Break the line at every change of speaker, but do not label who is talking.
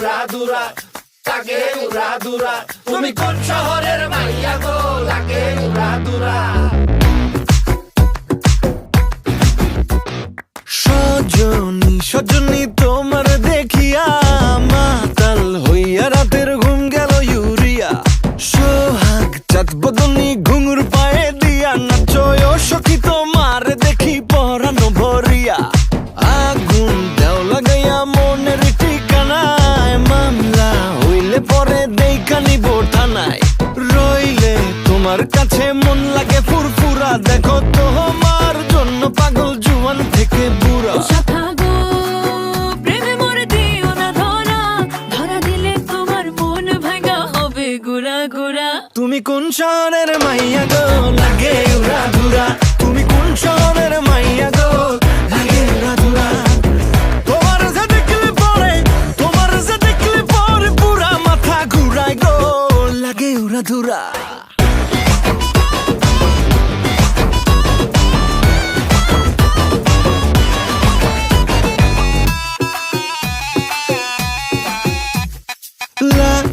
উড়া তাকে রাধুরা তুমি কোন শহরের
গুড়া
তুমি কোন শহরের মাইয়া গো? লাগে উড়া ধুরা। তুমি কোন শহরের মাইয়া গো? লাগে উড়া ধুরা। তোমার যে দেখলে পরে, তোমার যে দেখলে মাথা ঘুরায় গো। লাগে উড়া ধুরা।